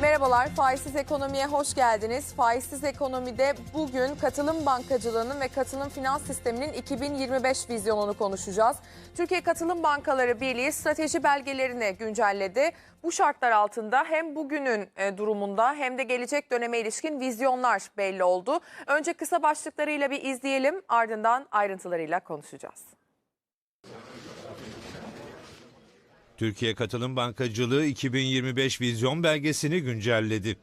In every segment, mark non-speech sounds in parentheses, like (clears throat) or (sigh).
Merhabalar, Faizsiz Ekonomi'ye hoş geldiniz. Faizsiz Ekonomi'de bugün katılım bankacılığının ve katılım finans sisteminin 2025 vizyonunu konuşacağız. Türkiye Katılım Bankaları Birliği strateji belgelerini güncelledi. Bu şartlar altında hem bugünün e, durumunda hem de gelecek döneme ilişkin vizyonlar belli oldu. Önce kısa başlıklarıyla bir izleyelim, ardından ayrıntılarıyla konuşacağız. Türkiye Katılım Bankacılığı 2025 vizyon belgesini güncelledi.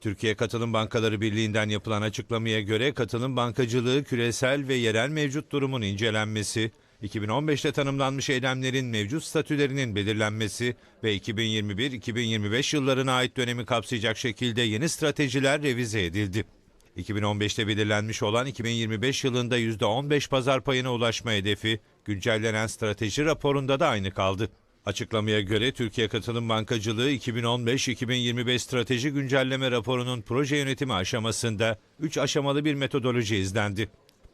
Türkiye Katılım Bankaları Birliği'nden yapılan açıklamaya göre katılım bankacılığı küresel ve yerel mevcut durumun incelenmesi, 2015'te tanımlanmış eylemlerin mevcut statülerinin belirlenmesi ve 2021-2025 yıllarına ait dönemi kapsayacak şekilde yeni stratejiler revize edildi. 2015'te belirlenmiş olan 2025 yılında %15 pazar payına ulaşma hedefi güncellenen strateji raporunda da aynı kaldı. Açıklamaya göre Türkiye Katılım Bankacılığı 2015-2025 strateji güncelleme raporunun proje yönetimi aşamasında 3 aşamalı bir metodoloji izlendi.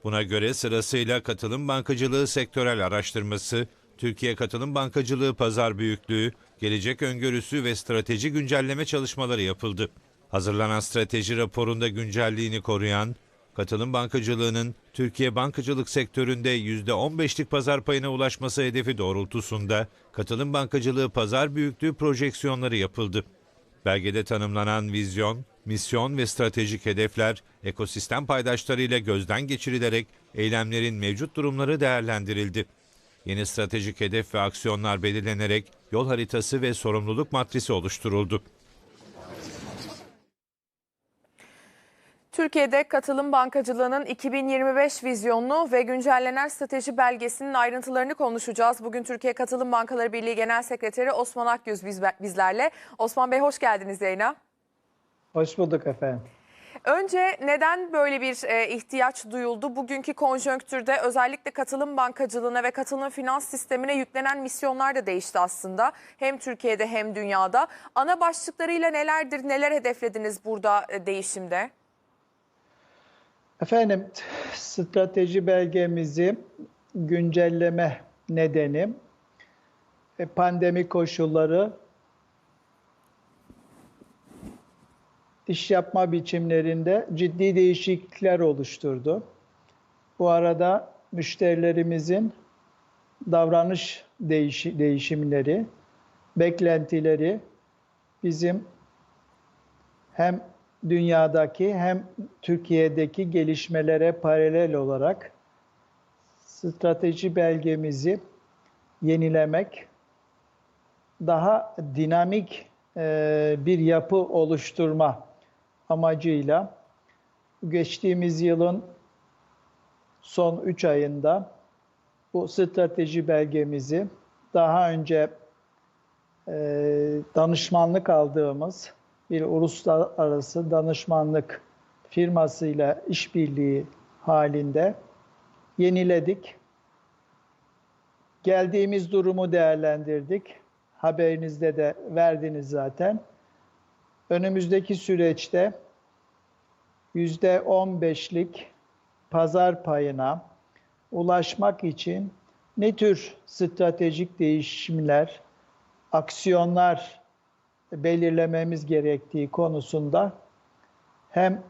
Buna göre sırasıyla katılım bankacılığı sektörel araştırması, Türkiye Katılım Bankacılığı pazar büyüklüğü, gelecek öngörüsü ve strateji güncelleme çalışmaları yapıldı. Hazırlanan strateji raporunda güncelliğini koruyan, katılım bankacılığının Türkiye bankacılık sektöründe %15'lik pazar payına ulaşması hedefi doğrultusunda katılım bankacılığı pazar büyüklüğü projeksiyonları yapıldı. Belgede tanımlanan vizyon, misyon ve stratejik hedefler ekosistem paydaşlarıyla gözden geçirilerek eylemlerin mevcut durumları değerlendirildi. Yeni stratejik hedef ve aksiyonlar belirlenerek yol haritası ve sorumluluk matrisi oluşturuldu. Türkiye'de katılım bankacılığının 2025 vizyonunu ve güncellenen strateji belgesinin ayrıntılarını konuşacağız. Bugün Türkiye Katılım Bankaları Birliği Genel Sekreteri Osman Akgöz biz- bizlerle. Osman Bey hoş geldiniz yayına. Hoş bulduk efendim. Önce neden böyle bir e, ihtiyaç duyuldu? Bugünkü konjonktürde özellikle katılım bankacılığına ve katılım finans sistemine yüklenen misyonlar da değişti aslında. Hem Türkiye'de hem dünyada. Ana başlıklarıyla nelerdir, neler hedeflediniz burada e, değişimde? Efendim strateji belgemizi güncelleme nedeni e, pandemi koşulları iş yapma biçimlerinde ciddi değişiklikler oluşturdu. Bu arada müşterilerimizin davranış değişi- değişimleri, beklentileri bizim hem dünyadaki hem Türkiye'deki gelişmelere paralel olarak strateji belgemizi yenilemek, daha dinamik e, bir yapı oluşturma amacıyla geçtiğimiz yılın son 3 ayında bu strateji belgemizi daha önce e, danışmanlık aldığımız bir uluslararası danışmanlık firmasıyla işbirliği halinde yeniledik. Geldiğimiz durumu değerlendirdik. Haberinizde de verdiniz zaten. Önümüzdeki süreçte %15'lik pazar payına ulaşmak için ne tür stratejik değişimler, aksiyonlar belirlememiz gerektiği konusunda hem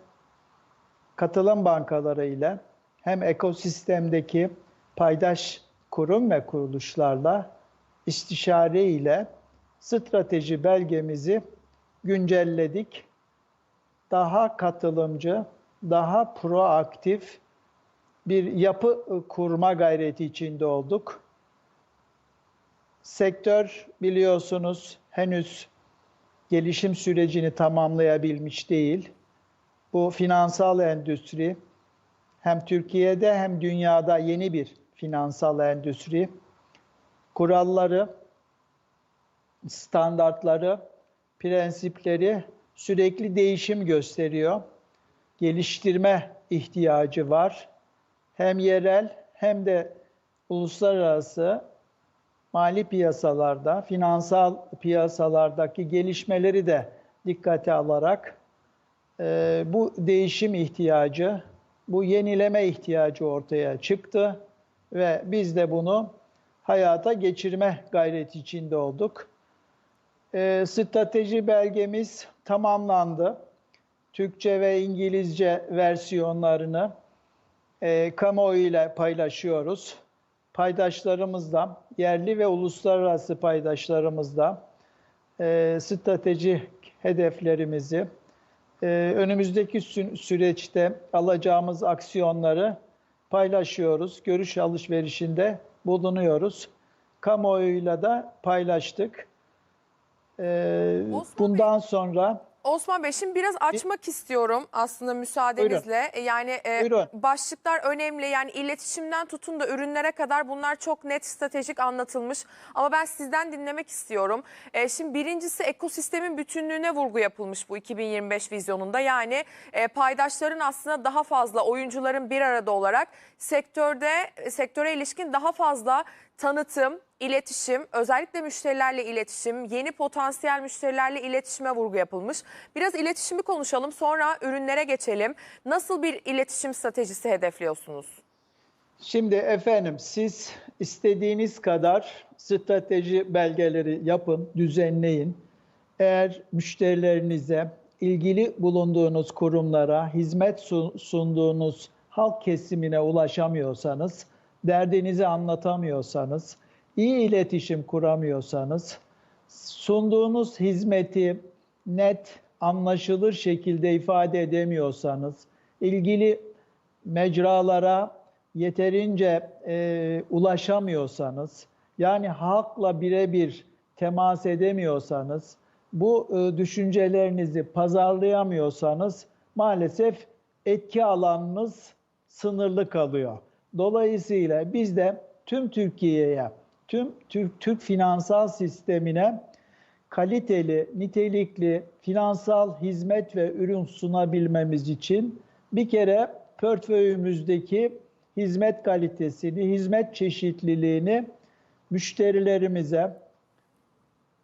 katılım bankaları ile hem ekosistemdeki paydaş kurum ve kuruluşlarla istişare ile strateji belgemizi güncelledik. Daha katılımcı, daha proaktif bir yapı kurma gayreti içinde olduk. Sektör biliyorsunuz henüz gelişim sürecini tamamlayabilmiş değil. Bu finansal endüstri hem Türkiye'de hem dünyada yeni bir finansal endüstri. Kuralları, standartları, prensipleri sürekli değişim gösteriyor. Geliştirme ihtiyacı var. Hem yerel hem de uluslararası mali piyasalarda, finansal piyasalardaki gelişmeleri de dikkate alarak e, bu değişim ihtiyacı, bu yenileme ihtiyacı ortaya çıktı ve biz de bunu hayata geçirme gayreti içinde olduk. e, strateji belgemiz tamamlandı. Türkçe ve İngilizce versiyonlarını e, kamuoyu ile paylaşıyoruz. Paydaşlarımızla, yerli ve uluslararası paydaşlarımızla e, stratejik hedeflerimizi, e, önümüzdeki sü- süreçte alacağımız aksiyonları paylaşıyoruz. Görüş alışverişinde bulunuyoruz. Kamuoyuyla da paylaştık. E, Osman Bey- bundan sonra Osman Bey şimdi biraz açmak istiyorum aslında müsaadenizle. E, Yani e, Buyurun. başlıklar önemli. Yani iletişimden tutun da ürünlere kadar bunlar çok net stratejik anlatılmış. Ama ben sizden dinlemek istiyorum. E, şimdi birincisi ekosistemin bütünlüğüne vurgu yapılmış bu 2025 vizyonunda. Yani e, paydaşların aslında daha fazla oyuncuların bir arada olarak sektörde sektöre ilişkin daha fazla tanıtım, iletişim, özellikle müşterilerle iletişim, yeni potansiyel müşterilerle iletişime vurgu yapılmış. Biraz iletişimi konuşalım, sonra ürünlere geçelim. Nasıl bir iletişim stratejisi hedefliyorsunuz? Şimdi efendim siz istediğiniz kadar strateji belgeleri yapın, düzenleyin. Eğer müşterilerinize, ilgili bulunduğunuz kurumlara, hizmet sun- sunduğunuz halk kesimine ulaşamıyorsanız, derdinizi anlatamıyorsanız, iyi iletişim kuramıyorsanız, sunduğunuz hizmeti net, anlaşılır şekilde ifade edemiyorsanız, ilgili mecralara yeterince e, ulaşamıyorsanız, yani halkla birebir temas edemiyorsanız, bu e, düşüncelerinizi pazarlayamıyorsanız maalesef etki alanınız sınırlı kalıyor. Dolayısıyla biz de tüm Türkiye'ye, tüm Türk, Türk finansal sistemine kaliteli, nitelikli finansal hizmet ve ürün sunabilmemiz için bir kere portföyümüzdeki hizmet kalitesini, hizmet çeşitliliğini müşterilerimize,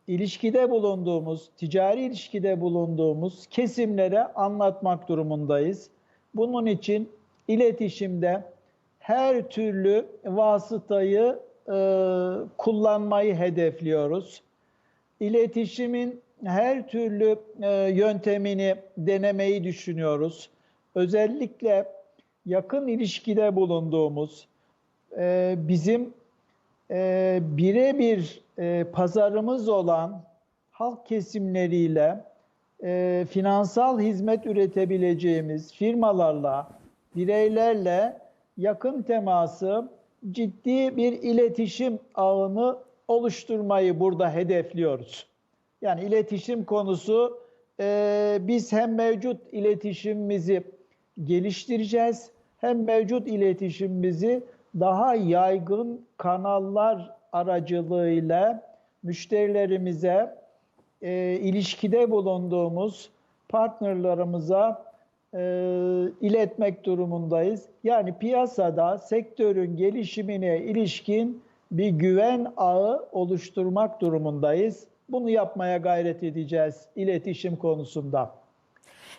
ilişkide bulunduğumuz, ticari ilişkide bulunduğumuz kesimlere anlatmak durumundayız. Bunun için iletişimde her türlü vasıtayı e, kullanmayı hedefliyoruz. İletişimin her türlü e, yöntemini denemeyi düşünüyoruz. Özellikle yakın ilişkide bulunduğumuz, e, bizim e, birebir e, pazarımız olan halk kesimleriyle e, finansal hizmet üretebileceğimiz firmalarla, bireylerle yakın teması, ciddi bir iletişim ağını oluşturmayı burada hedefliyoruz. Yani iletişim konusu e, biz hem mevcut iletişimimizi geliştireceğiz hem mevcut iletişimimizi daha yaygın kanallar aracılığıyla müşterilerimize e, ilişkide bulunduğumuz partnerlarımıza e, iletmek durumundayız. Yani piyasada sektörün gelişimine ilişkin bir güven ağı oluşturmak durumundayız. Bunu yapmaya gayret edeceğiz iletişim konusunda.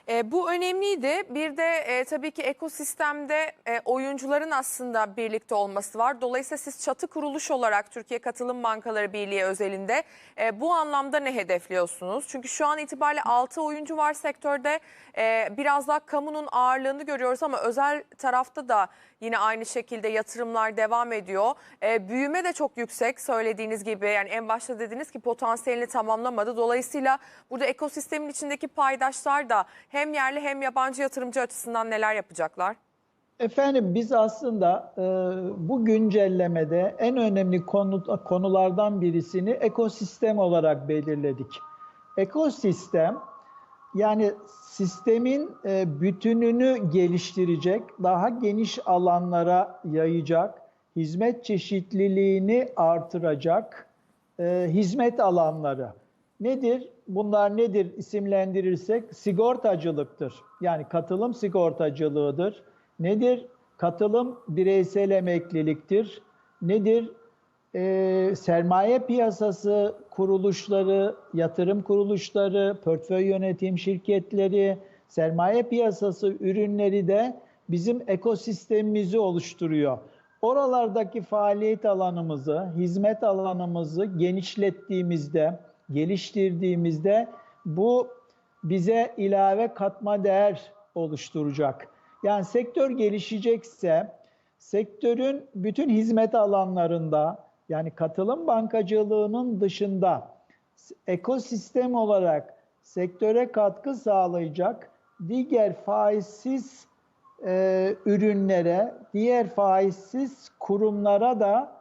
E, bu önemliydi. Bir de e, tabii ki ekosistemde e, oyuncuların aslında birlikte olması var. Dolayısıyla siz çatı kuruluş olarak Türkiye Katılım Bankaları Birliği özelinde e, bu anlamda ne hedefliyorsunuz? Çünkü şu an itibariyle 6 oyuncu var sektörde. E, biraz daha kamunun ağırlığını görüyoruz ama özel tarafta da yine aynı şekilde yatırımlar devam ediyor. E, büyüme de çok yüksek söylediğiniz gibi. Yani en başta dediniz ki potansiyelini tamamlamadı. Dolayısıyla burada ekosistemin içindeki paydaşlar da hem yerli hem yabancı yatırımcı açısından neler yapacaklar? Efendim biz aslında e, bu güncellemede en önemli konu, konulardan birisini ekosistem olarak belirledik. Ekosistem yani sistemin e, bütününü geliştirecek, daha geniş alanlara yayacak, hizmet çeşitliliğini artıracak e, hizmet alanları. Nedir? Bunlar nedir isimlendirirsek sigortacılıktır. Yani katılım sigortacılığıdır. Nedir? Katılım bireysel emekliliktir. Nedir? Ee, sermaye piyasası kuruluşları, yatırım kuruluşları, portföy yönetim şirketleri, sermaye piyasası ürünleri de bizim ekosistemimizi oluşturuyor. Oralardaki faaliyet alanımızı, hizmet alanımızı genişlettiğimizde, geliştirdiğimizde bu bize ilave katma değer oluşturacak. Yani sektör gelişecekse sektörün bütün hizmet alanlarında yani katılım bankacılığının dışında ekosistem olarak sektöre katkı sağlayacak diğer faizsiz e, ürünlere, diğer faizsiz kurumlara da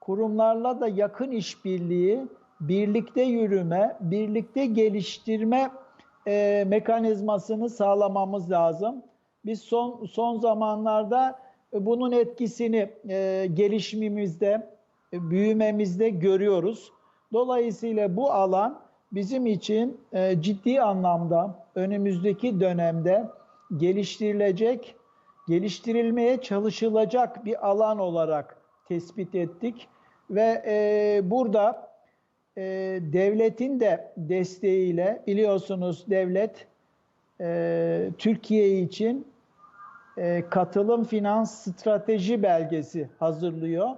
kurumlarla da yakın işbirliği, birlikte yürüme, birlikte geliştirme e, mekanizmasını sağlamamız lazım. Biz son son zamanlarda bunun etkisini e, gelişimimizde, e, büyümemizde görüyoruz. Dolayısıyla bu alan bizim için e, ciddi anlamda önümüzdeki dönemde geliştirilecek, geliştirilmeye çalışılacak bir alan olarak tespit ettik ve e, burada e, devletin de desteğiyle biliyorsunuz devlet e, Türkiye için e, katılım finans strateji belgesi hazırlıyor.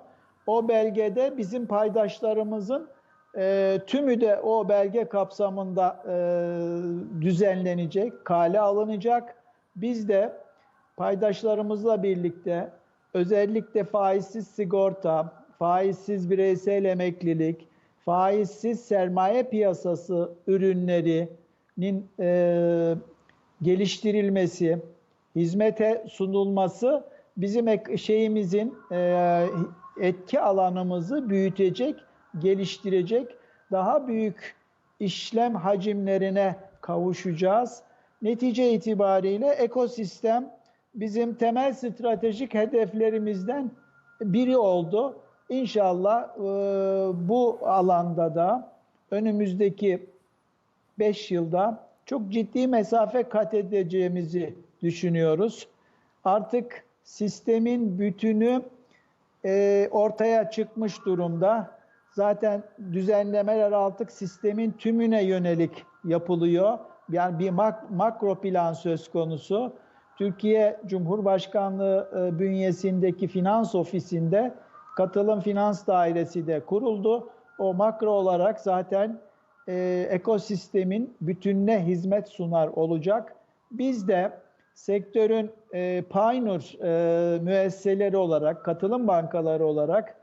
O belgede bizim paydaşlarımızın e, tümü de o belge kapsamında e, düzenlenecek, kale alınacak. Biz de paydaşlarımızla birlikte özellikle faizsiz sigorta, faizsiz bireysel emeklilik, faizsiz sermaye piyasası ürünlerinin e, geliştirilmesi, hizmete sunulması bizim ek- şeyimizin e, etki alanımızı büyütecek, geliştirecek, daha büyük işlem hacimlerine kavuşacağız. Netice itibariyle ekosistem bizim temel stratejik hedeflerimizden biri oldu. İnşallah e, bu alanda da önümüzdeki 5 yılda çok ciddi mesafe kat edeceğimizi düşünüyoruz. Artık sistemin bütünü e, ortaya çıkmış durumda. Zaten düzenlemeler artık sistemin tümüne yönelik yapılıyor. Yani bir mak- makro plan söz konusu. Türkiye Cumhurbaşkanlığı e, bünyesindeki finans ofisinde katılım finans dairesi de kuruldu. O makro olarak zaten e, ekosistemin bütününe hizmet sunar olacak. Biz de sektörün e, pioneer e, müesseseleri olarak, katılım bankaları olarak,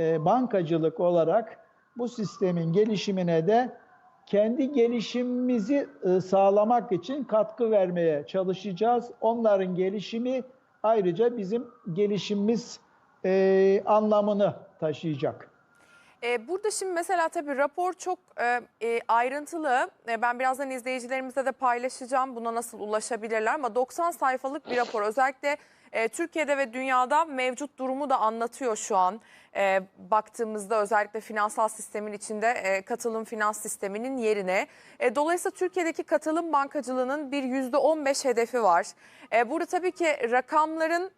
e, bankacılık olarak bu sistemin gelişimine de kendi gelişimimizi e, sağlamak için katkı vermeye çalışacağız. Onların gelişimi ayrıca bizim gelişimimiz e, anlamını taşıyacak. Ee, burada şimdi mesela tabii rapor çok e, e, ayrıntılı. E, ben birazdan izleyicilerimizle de paylaşacağım buna nasıl ulaşabilirler. Ama 90 sayfalık bir rapor. Özellikle e, Türkiye'de ve dünyada mevcut durumu da anlatıyor şu an. E, baktığımızda özellikle finansal sistemin içinde e, katılım finans sisteminin yerine. E, dolayısıyla Türkiye'deki katılım bankacılığının bir %15 hedefi var. E, burada tabii ki rakamların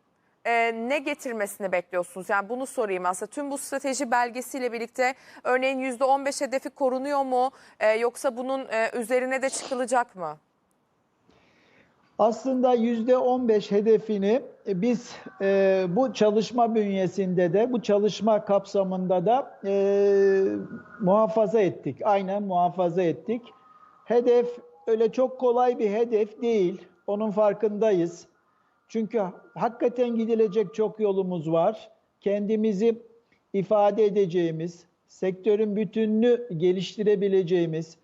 e, ne getirmesini bekliyorsunuz? Yani bunu sorayım aslında. Tüm bu strateji belgesiyle birlikte örneğin %15 hedefi korunuyor mu? E, yoksa bunun e, üzerine de çıkılacak mı? Aslında yüzde 15 hedefini e, biz e, bu çalışma bünyesinde de bu çalışma kapsamında da e, muhafaza ettik. Aynen muhafaza ettik. Hedef öyle çok kolay bir hedef değil. Onun farkındayız. Çünkü hakikaten gidilecek çok yolumuz var. Kendimizi ifade edeceğimiz, sektörün bütününü geliştirebileceğimiz,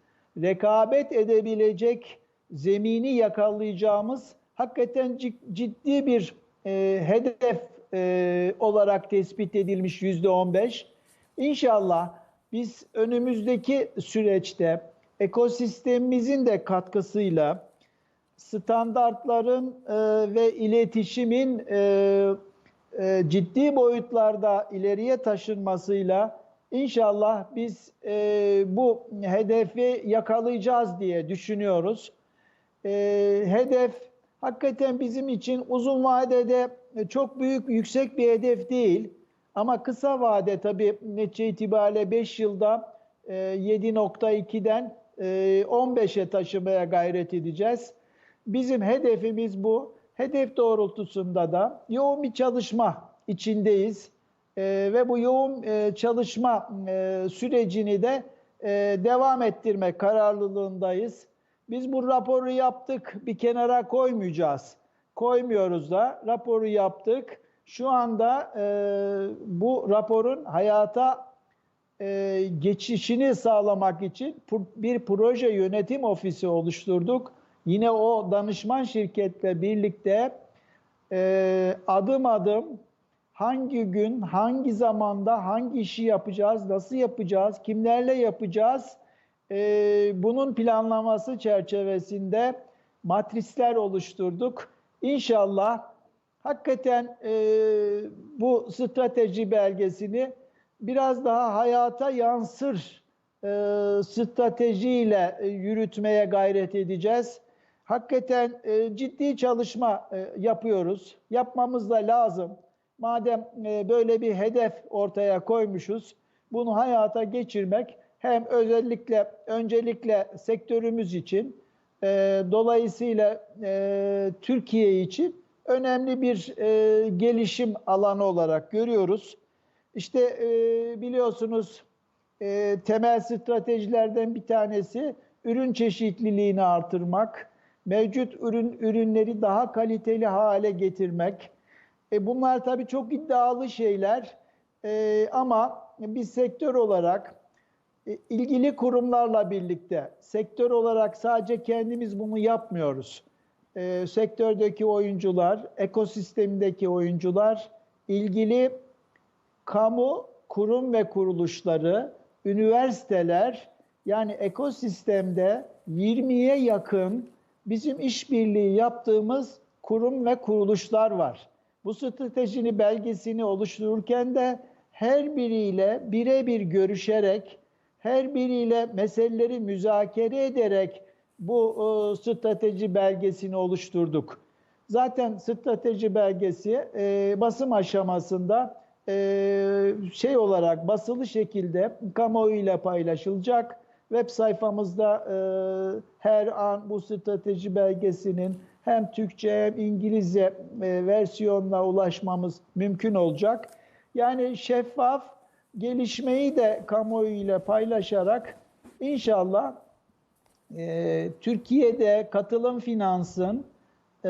rekabet edebilecek zemini yakalayacağımız hakikaten cid- ciddi bir e, hedef e, olarak tespit edilmiş yüzde on beş. İnşallah biz önümüzdeki süreçte ekosistemimizin de katkısıyla standartların e, ve iletişimin e, e, ciddi boyutlarda ileriye taşınmasıyla inşallah biz e, bu hedefi yakalayacağız diye düşünüyoruz. E, hedef hakikaten bizim için uzun vadede çok büyük, yüksek bir hedef değil. Ama kısa vade tabii netice itibariyle 5 yılda e, 7.2'den e, 15'e taşımaya gayret edeceğiz. Bizim hedefimiz bu. Hedef doğrultusunda da yoğun bir çalışma içindeyiz. Ee, ve bu yoğun e, çalışma e, sürecini de e, devam ettirmek kararlılığındayız. Biz bu raporu yaptık, bir kenara koymayacağız. Koymuyoruz da, raporu yaptık. Şu anda e, bu raporun hayata e, geçişini sağlamak için bir proje yönetim ofisi oluşturduk. Yine o danışman şirketle birlikte e, adım adım hangi gün, hangi zamanda, hangi işi yapacağız, nasıl yapacağız, kimlerle yapacağız, e, bunun planlaması çerçevesinde matrisler oluşturduk. İnşallah hakikaten e, bu strateji belgesini biraz daha hayata yansır e, stratejiyle e, yürütmeye gayret edeceğiz. Hakikaten e, ciddi çalışma e, yapıyoruz. Yapmamız da lazım. Madem e, böyle bir hedef ortaya koymuşuz, bunu hayata geçirmek hem özellikle öncelikle sektörümüz için, e, dolayısıyla e, Türkiye için önemli bir e, gelişim alanı olarak görüyoruz. İşte e, biliyorsunuz e, temel stratejilerden bir tanesi ürün çeşitliliğini artırmak, mevcut ürün ürünleri daha kaliteli hale getirmek. E, bunlar tabii çok iddialı şeyler E, ama biz sektör olarak e, ilgili kurumlarla birlikte sektör olarak sadece kendimiz bunu yapmıyoruz. E, sektördeki oyuncular, ekosistemdeki oyuncular, ilgili kamu kurum ve kuruluşları, üniversiteler yani ekosistemde 20'ye yakın bizim işbirliği yaptığımız kurum ve kuruluşlar var. Bu stratejinin belgesini oluştururken de her biriyle birebir görüşerek, her biriyle meseleleri müzakere ederek bu e, strateji belgesini oluşturduk. Zaten strateji belgesi e, basım aşamasında e, şey olarak basılı şekilde kamuoyuyla paylaşılacak. Web sayfamızda e, her an bu strateji belgesinin hem Türkçe hem İngilizce e, versiyonuna ulaşmamız mümkün olacak. Yani şeffaf gelişmeyi de kamuoyuyla paylaşarak inşallah e, Türkiye'de katılım finansın e,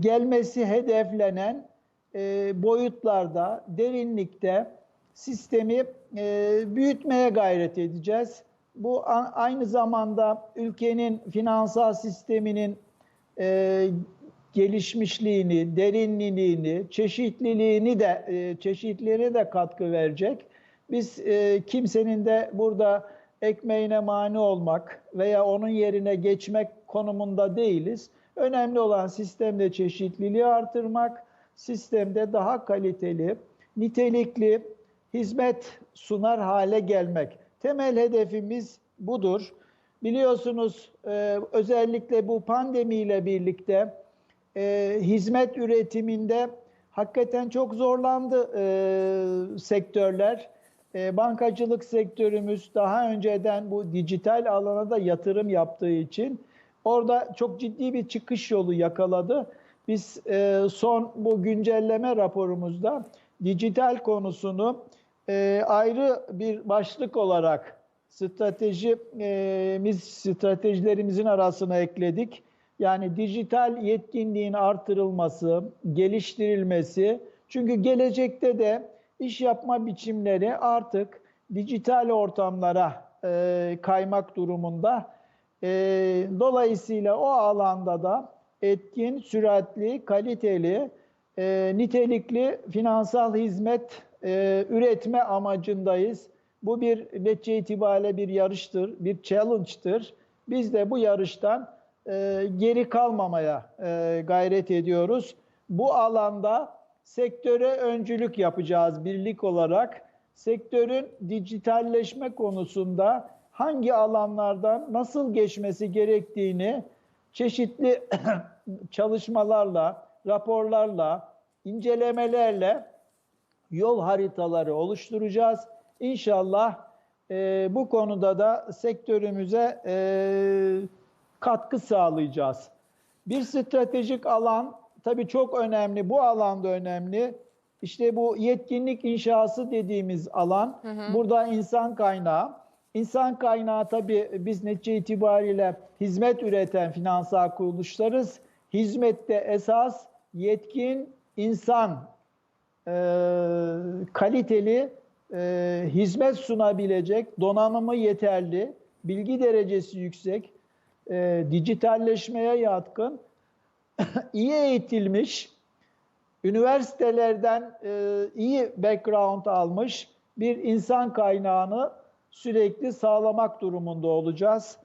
gelmesi hedeflenen e, boyutlarda, derinlikte sistemi e, büyütmeye gayret edeceğiz. Bu aynı zamanda ülkenin finansal sisteminin e, gelişmişliğini, derinliğini, çeşitliliğini de e, çeşitliliğine de katkı verecek. Biz e, kimsenin de burada ekmeğine mani olmak veya onun yerine geçmek konumunda değiliz. Önemli olan sistemde çeşitliliği artırmak, sistemde daha kaliteli, nitelikli hizmet sunar hale gelmek. Temel hedefimiz budur. Biliyorsunuz e, özellikle bu pandemiyle birlikte e, hizmet üretiminde hakikaten çok zorlandı e, sektörler. Bankacılık sektörümüz daha önceden bu dijital alana da yatırım yaptığı için orada çok ciddi bir çıkış yolu yakaladı. Biz son bu güncelleme raporumuzda dijital konusunu e, ayrı bir başlık olarak stratejimiz stratejilerimizin arasına ekledik. Yani dijital yetkinliğin artırılması, geliştirilmesi. Çünkü gelecekte de iş yapma biçimleri artık dijital ortamlara e, kaymak durumunda. E, dolayısıyla o alanda da etkin, süratli, kaliteli, e, nitelikli finansal hizmet e, üretme amacındayız. Bu bir netice itibariyle bir yarıştır, bir challenge'tır. Biz de bu yarıştan e, geri kalmamaya e, gayret ediyoruz. Bu alanda sektöre öncülük yapacağız birlik olarak. Sektörün dijitalleşme konusunda hangi alanlardan nasıl geçmesi gerektiğini çeşitli (clears throat) çalışmalarla, raporlarla, incelemelerle yol haritaları oluşturacağız. İnşallah e, bu konuda da sektörümüze e, katkı sağlayacağız. Bir stratejik alan tabii çok önemli. Bu alanda önemli. İşte bu yetkinlik inşası dediğimiz alan. Burada insan kaynağı. İnsan kaynağı tabii biz netice itibariyle hizmet üreten finansal kuruluşlarız. Hizmette esas yetkin insan e, kaliteli e, hizmet sunabilecek, donanımı yeterli, bilgi derecesi yüksek, e, dijitalleşmeye yatkın, (laughs) iyi eğitilmiş, üniversitelerden e, iyi background almış bir insan kaynağını sürekli sağlamak durumunda olacağız.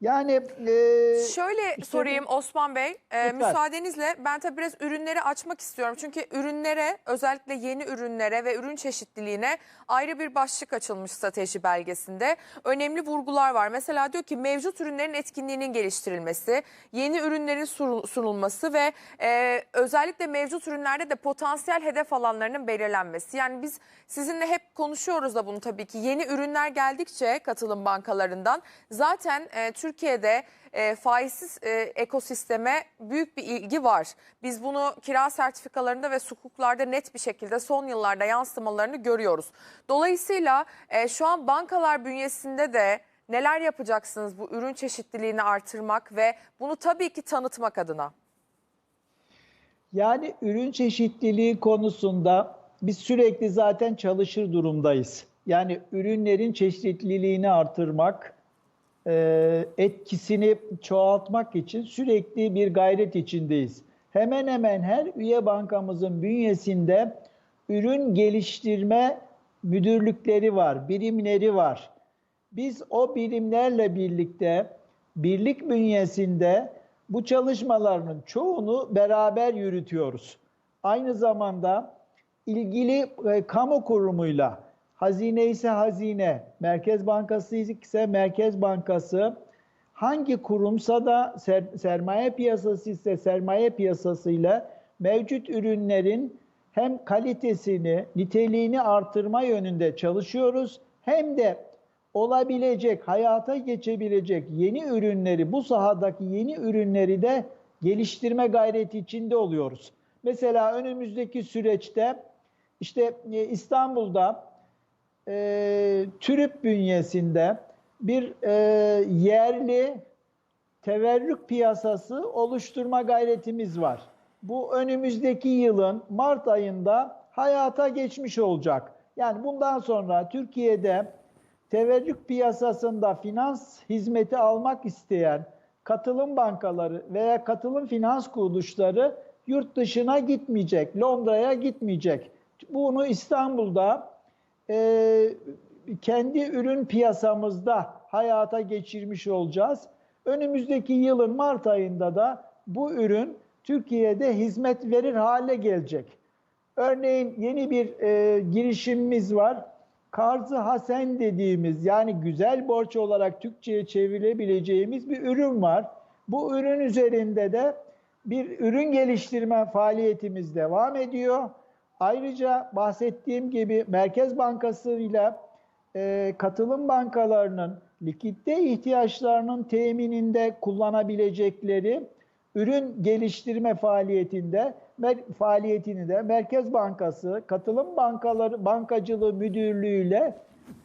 Yani e, Şöyle işte sorayım Osman Bey, e, müsaadenizle ben tabii biraz ürünleri açmak istiyorum. Çünkü ürünlere, özellikle yeni ürünlere ve ürün çeşitliliğine ayrı bir başlık açılmış strateji belgesinde. Önemli vurgular var. Mesela diyor ki mevcut ürünlerin etkinliğinin geliştirilmesi, yeni ürünlerin sunul- sunulması ve e, özellikle mevcut ürünlerde de potansiyel hedef alanlarının belirlenmesi. Yani biz sizinle hep konuşuyoruz da bunu tabii ki. Yeni ürünler geldikçe katılım bankalarından zaten e, Türkiye'de e, faizsiz e, ekosisteme büyük bir ilgi var. Biz bunu kira sertifikalarında ve sukuklarda net bir şekilde son yıllarda yansımalarını görüyoruz. Dolayısıyla e, şu an bankalar bünyesinde de neler yapacaksınız bu ürün çeşitliliğini artırmak ve bunu tabii ki tanıtmak adına? Yani ürün çeşitliliği konusunda biz sürekli zaten çalışır durumdayız. Yani ürünlerin çeşitliliğini artırmak, etkisini çoğaltmak için sürekli bir gayret içindeyiz. Hemen hemen her üye bankamızın bünyesinde ürün geliştirme müdürlükleri var, birimleri var. Biz o birimlerle birlikte birlik bünyesinde bu çalışmaların çoğunu beraber yürütüyoruz. Aynı zamanda ilgili e, kamu kurumuyla hazine ise hazine, Merkez Bankası ise Merkez Bankası hangi kurumsa da ser- sermaye piyasası ise sermaye piyasasıyla mevcut ürünlerin hem kalitesini, niteliğini artırma yönünde çalışıyoruz hem de olabilecek, hayata geçebilecek yeni ürünleri, bu sahadaki yeni ürünleri de geliştirme gayreti içinde oluyoruz. Mesela önümüzdeki süreçte işte e, İstanbul'da e, TÜRÜP bünyesinde bir e, yerli teverrük piyasası oluşturma gayretimiz var. Bu önümüzdeki yılın Mart ayında hayata geçmiş olacak. Yani bundan sonra Türkiye'de teverrük piyasasında finans hizmeti almak isteyen katılım bankaları veya katılım finans kuruluşları yurt dışına gitmeyecek, Londra'ya gitmeyecek. Bunu İstanbul'da e, kendi ürün piyasamızda hayata geçirmiş olacağız. Önümüzdeki yılın Mart ayında da bu ürün Türkiye'de hizmet verir hale gelecek. Örneğin yeni bir e, girişimimiz var. Karzı Hasen dediğimiz yani güzel borç olarak Türkçe'ye çevirebileceğimiz bir ürün var. Bu ürün üzerinde de bir ürün geliştirme faaliyetimiz devam ediyor. Ayrıca bahsettiğim gibi Merkez Bankası ile e, katılım bankalarının likitte ihtiyaçlarının temininde kullanabilecekleri ürün geliştirme faaliyetinde faaliyetini de Merkez Bankası, Katılım Bankaları Bankacılığı Müdürlüğü ile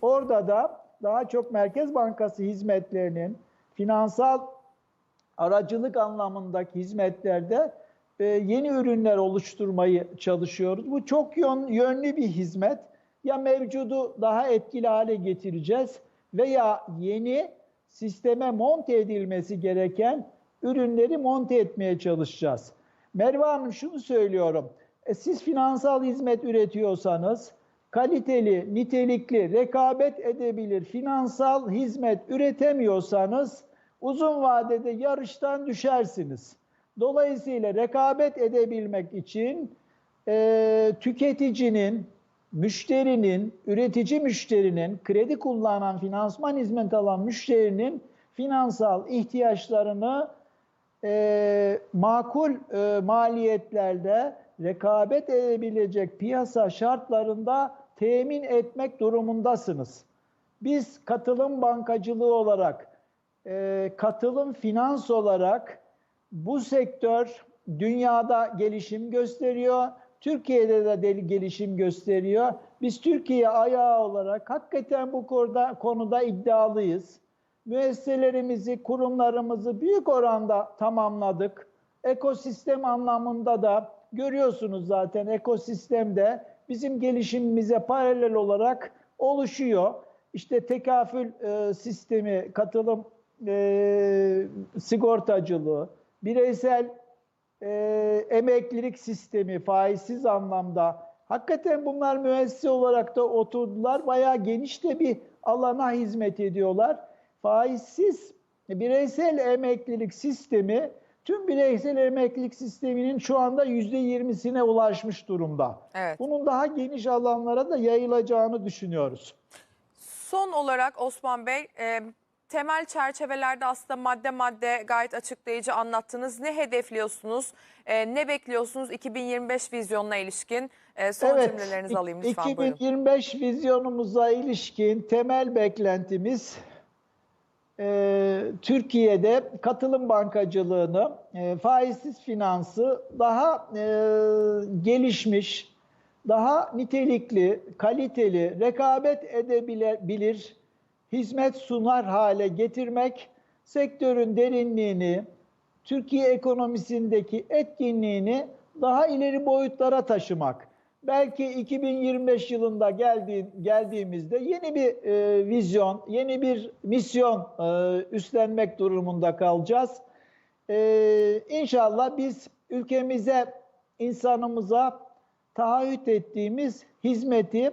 orada da daha çok Merkez Bankası hizmetlerinin finansal aracılık anlamındaki hizmetlerde e, yeni ürünler oluşturmayı çalışıyoruz. Bu çok yön- yönlü bir hizmet. Ya mevcudu daha etkili hale getireceğiz veya yeni sisteme monte edilmesi gereken ürünleri monte etmeye çalışacağız. Merve Hanım şunu söylüyorum. E, siz finansal hizmet üretiyorsanız kaliteli, nitelikli, rekabet edebilir finansal hizmet üretemiyorsanız uzun vadede yarıştan düşersiniz. Dolayısıyla rekabet edebilmek için e, tüketicinin, müşterinin, üretici müşterinin, kredi kullanan, finansman hizmet alan müşterinin finansal ihtiyaçlarını e, makul e, maliyetlerde rekabet edebilecek piyasa şartlarında temin etmek durumundasınız. Biz katılım bankacılığı olarak, e, katılım finans olarak bu sektör dünyada gelişim gösteriyor. Türkiye'de de deli gelişim gösteriyor. Biz Türkiye ayağı olarak hakikaten bu konuda, konuda iddialıyız. Müesseselerimizi, kurumlarımızı büyük oranda tamamladık. Ekosistem anlamında da görüyorsunuz zaten ekosistemde bizim gelişimimize paralel olarak oluşuyor. İşte tekafül e, sistemi, katılım e, sigortacılığı, bireysel e, emeklilik sistemi faizsiz anlamda. Hakikaten bunlar müessese olarak da oturdular. Bayağı geniş de bir alana hizmet ediyorlar. Faizsiz bireysel emeklilik sistemi tüm bireysel emeklilik sisteminin şu anda %20'sine ulaşmış durumda. Evet. Bunun daha geniş alanlara da yayılacağını düşünüyoruz. Son olarak Osman Bey, e, temel çerçevelerde aslında madde madde gayet açıklayıcı anlattınız. Ne hedefliyorsunuz, e, ne bekliyorsunuz 2025 vizyonuna ilişkin? E, son cümlelerinizi alayım lütfen. Buyurun. 2025 vizyonumuza ilişkin temel beklentimiz e, Türkiye'de katılım bankacılığını, e, faizsiz finansı daha e, gelişmiş, daha nitelikli, kaliteli, rekabet edebilir, hizmet sunar hale getirmek, sektörün derinliğini, Türkiye ekonomisindeki etkinliğini daha ileri boyutlara taşımak. Belki 2025 yılında geldiğin, geldiğimizde yeni bir e, vizyon, yeni bir misyon e, üstlenmek durumunda kalacağız. E, inşallah biz ülkemize, insanımıza taahhüt ettiğimiz hizmeti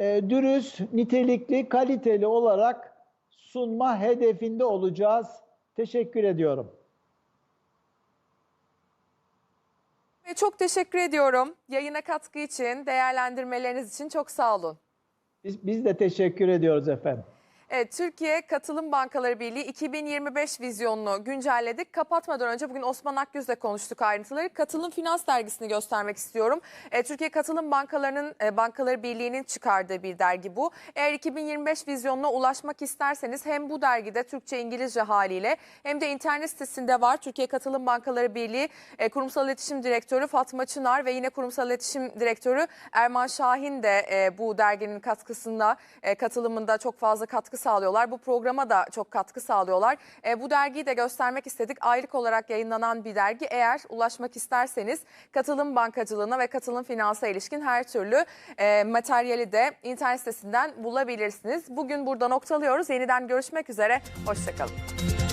e, dürüst, nitelikli, kaliteli olarak sunma hedefinde olacağız. Teşekkür ediyorum. Ve Çok teşekkür ediyorum. Yayına katkı için, değerlendirmeleriniz için çok sağ olun. Biz, biz de teşekkür ediyoruz efendim. Evet, Türkiye Katılım Bankaları Birliği 2025 vizyonunu güncelledik. Kapatmadan önce bugün Osman Akgüz'le konuştuk ayrıntıları. Katılım Finans dergisini göstermek istiyorum. E, Türkiye Katılım Bankalarının e, Bankaları Birliği'nin çıkardığı bir dergi bu. Eğer 2025 vizyonuna ulaşmak isterseniz hem bu dergide Türkçe İngilizce haliyle hem de internet sitesinde var. Türkiye Katılım Bankaları Birliği e, Kurumsal İletişim Direktörü Fatma Çınar ve yine Kurumsal İletişim Direktörü Erman Şahin de e, bu derginin katkısında, e, katılımında çok fazla sağlıyorlar. Bu programa da çok katkı sağlıyorlar. E, bu dergiyi de göstermek istedik. Aylık olarak yayınlanan bir dergi. Eğer ulaşmak isterseniz katılım bankacılığına ve katılım finansa ilişkin her türlü e, materyali de internet sitesinden bulabilirsiniz. Bugün burada noktalıyoruz. Yeniden görüşmek üzere. Hoşçakalın.